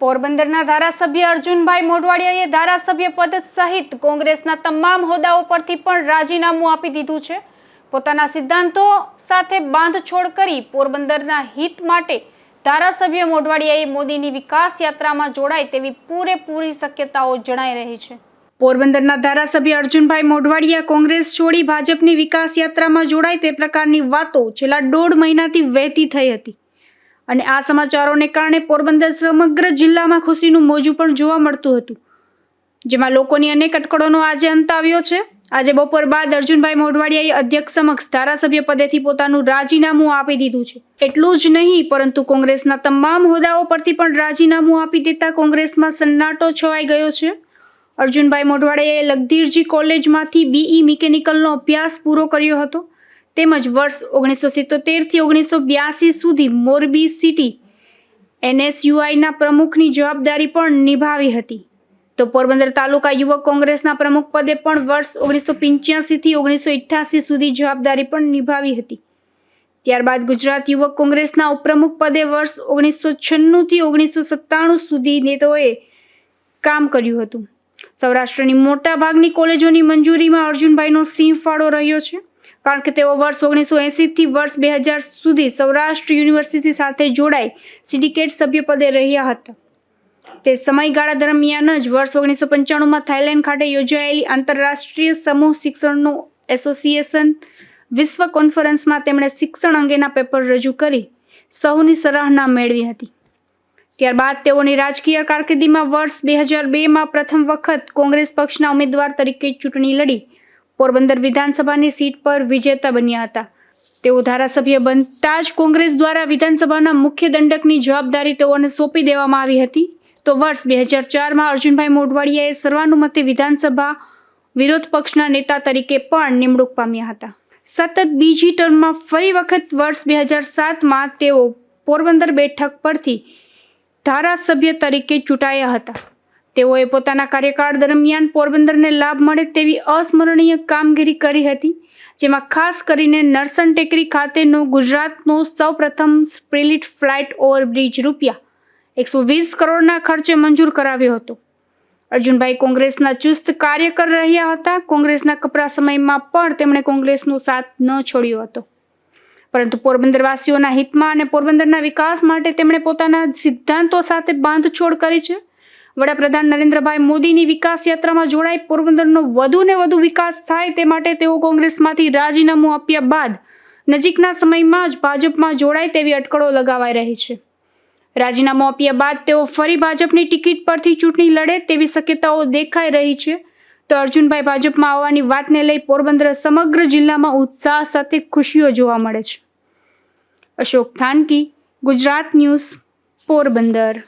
પોરબંદરના ધારાસભ્ય અર્જુનભાઈ મોઢવાડિયાએ ધારાસભ્ય પદ સહિત કોંગ્રેસના તમામ હોદ્દાઓ પરથી પણ રાજીનામું આપી દીધું છે. પોતાના સિદ્ધાંતો સાથે બાંધછોડ કરી પોરબંદરના હિત માટે ધારાસભ્ય મોઢવાડિયાએ મોદીની વિકાસ યાત્રામાં જોડાય તેવી પૂરેપૂરી શક્યતાઓ જણાઈ રહી છે. પોરબંદરના ધારાસભ્ય અર્જુનભાઈ મોઢવાડિયા કોંગ્રેસ છોડી ભાજપની વિકાસ યાત્રામાં જોડાય તે પ્રકારની વાતો છેલ્લા દોઢ મહિનાથી વહેતી થઈ હતી. અને આ સમાચારોને કારણે પોરબંદર સમગ્ર જિલ્લામાં ખુશીનું મોજું પણ જોવા મળતું હતું. જેમાં લોકોની અનેક અટકળોનો આજે અંત આવ્યો છે. આજે બપોર બાદ અર્જુનભાઈ મોઢવાડિયાએ અધ્યક્ષ સમક્ષ ધારાસભ્ય પદેથી પોતાનું રાજીનામું આપી દીધું છે. એટલું જ નહીં, પરંતુ કોંગ્રેસના તમામ હોદ્દાઓ પરથી પણ રાજીનામું આપી દેતા કોંગ્રેસમાં સન્નાટો છવાઈ ગયો છે. અર્જુનભાઈ મોઢવાડિયાએ લગધીરજી કોલેજમાંથી બીઈ મિકેનિકલનો અભ્યાસ પૂરો કર્યો હતો. તેમજ વર્ષ ઓગણીસો સિત્તોતેરથી ઓગણીસો બ્યાસી સુધી મોરબી સિટી એનએસયુઆઈના પ્રમુખની જવાબદારી પણ નિભાવી હતી. તો પોરબંદર તાલુકા યુવક કોંગ્રેસના પ્રમુખ પદે પણ વર્ષ ઓગણીસો પંચ્યાસીથી ઓગણીસો ઇઠ્યાસી સુધી જવાબદારી પણ નિભાવી હતી. ત્યારબાદ ગુજરાત યુવક કોંગ્રેસના ઉપપ્રમુખ પદે વર્ષ ઓગણીસો છન્નુંથી ઓગણીસો સત્તાણું સુધી નેતાઓએ કામ કર્યું હતું. સૌરાષ્ટ્રની મોટાભાગની કોલેજોની મંજૂરીમાં અર્જુનભાઈનો સિંહ ફાળો રહ્યો છે. કારણ કે તેઓ વર્ષ ઓગણીસો એંસીથી વર્ષ બે હજાર સુધી સૌરાષ્ટ્ર યુનિવર્સિટી સાથે જોડાઈ સિન્ડિકેટ સભ્યપદે રહ્યા હતા. તે સમયગાળા દરમિયાન જ વર્ષ ઓગણીસો પંચાણુંમાં થાઇલેન્ડ ખાતે યોજાયેલી આંતરરાષ્ટ્રીય સમૂહ શિક્ષણનું એસોસિએશન વિશ્વ કોન્ફરન્સમાં તેમણે શિક્ષણ અંગેના પેપર રજૂ કરી સૌની સરાહના મેળવી હતી. ત્યારબાદ તેઓની રાજકીય કારકિર્દીમાં વર્ષ બે હજાર બેમાં પ્રથમ વખત કોંગ્રેસ પક્ષના ઉમેદવાર તરીકે ચૂંટણી લડી. પોરબંદર વિધાનસભાની સીટ પર વિજેતા બન્યા હતા. તેઓ ધારાસભ્ય બનતા જ કોંગ્રેસ દ્વારા વિધાનસભાના મુખ્ય દંડકની જવાબદારી તેઓને સોંપી દેવામાં આવી હતી. તો વર્ષ બે હજાર ચારમાં અર્જુનભાઈ મોઢવાડિયાએ સર્વાનુમતે વિધાનસભા વિરોધ પક્ષના નેતા તરીકે પણ નિમણૂક પામ્યા હતા. સતત બીજી ટર્મમાં ફરી વખત વર્ષ બે હજાર સાતમાં તેઓ પોરબંદર બેઠક પરથી ધારાસભ્ય તરીકે ચૂંટાયા હતા. તેઓએ પોતાના કાર્યકાળ દરમિયાન પોરબંદરને લાભ મળે તેવી અસ્મરણીય કામગીરી કરી હતી, જેમાં ખાસ કરીને નરસન ટેકરી ખાતેનો ગુજરાતનો સૌપ્રથમ સ્પ્રિલિટ ફ્લાઇટ ઓવરબ્રિજ રૂપિયા એકસો વીસ કરોડના ખર્ચે મંજૂર કરાવ્યો હતો. અર્જુનભાઈ કોંગ્રેસના ચુસ્ત કાર્યકર રહ્યા હતા. કોંગ્રેસના કપરા સમયમાં પણ તેમણે કોંગ્રેસનો સાથ ન છોડ્યો હતો. પરંતુ પોરબંદરવાસીઓના હિતમાં અને પોરબંદરના વિકાસ માટે તેમણે પોતાના સિદ્ધાંતો સાથે બાંધછોડ કરી છે. વડાપ્રધાન નરેન્દ્રભાઈ મોદીની વિકાસ યાત્રામાં જોડાઈ પોરબંદરનો વધુ ને વધુ વિકાસ થાય તે માટે તેઓ કોંગ્રેસમાંથી રાજીનામું આપ્યા બાદ નજીકના સમયમાં જ ભાજપમાં જોડાય તેવી અટકળો લગાવાઈ રહી છે. રાજીનામું આપ્યા બાદ તેઓ ફરી ભાજપની ટિકિટ પરથી ચૂંટણી લડે તેવી શક્યતાઓ દેખાઈ રહી છે. તો અર્જુનભાઈ ભાજપમાં આવવાની વાતને લઈ પોરબંદર સમગ્ર જિલ્લામાં ઉત્સાહ સાથે ખુશીઓ જોવા મળે છે. અશોક થાનકી, ગુજરાત ન્યૂઝ, પોરબંદર.